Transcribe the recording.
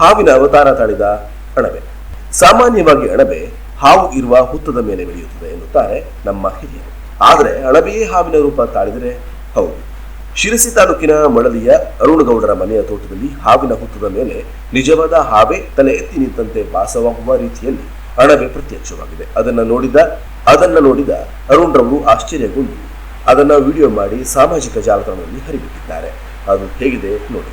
ಹಾವಿನ ಅವತಾರ ತಾಳಿದ ಅಣಬೆ. ಸಾಮಾನ್ಯವಾಗಿ ಅಣಬೆ ಹಾವು ಇರುವ ಹುತ್ತದ ಮೇಲೆ ಬೆಳೆಯುತ್ತದೆ ಎನ್ನುತ್ತಾರೆ ನಮ್ಮ ಹಿರಿಯರು. ಆದರೆ ಅಣಬೆಯೇ ಹಾವಿನ ರೂಪ ತಾಳಿದರೆ ಹೌದು. ಶಿರಸಿ ತಾಲೂಕಿನ ಮಳಲಿಯ ಅರುಣಗೌಡರ ಮನೆಯ ತೋಟದಲ್ಲಿ ಹಾವಿನ ಹುತ್ತದ ಮೇಲೆ ನಿಜವಾದ ಹಾವೇ ತಲೆ ಎತ್ತಿ ನಿಂತಂತೆ ಭಾಸವಾಗುವ ರೀತಿಯಲ್ಲಿ ಅಣಬೆ ಪ್ರತ್ಯಕ್ಷವಾಗಿದೆ. ಅದನ್ನು ನೋಡಿದ, ಅದನ್ನ ನೋಡಿದ ಅರುಣ್ ರವರು ಆಶ್ಚರ್ಯಗೊಂಡು ಅದನ್ನ ವಿಡಿಯೋ ಮಾಡಿ ಸಾಮಾಜಿಕ ಜಾಲತಾಣದಲ್ಲಿ ಹರಿಬಿಟ್ಟಿದ್ದಾರೆ. ಅದು ಹೇಗಿದೆ ನೋಡಿ.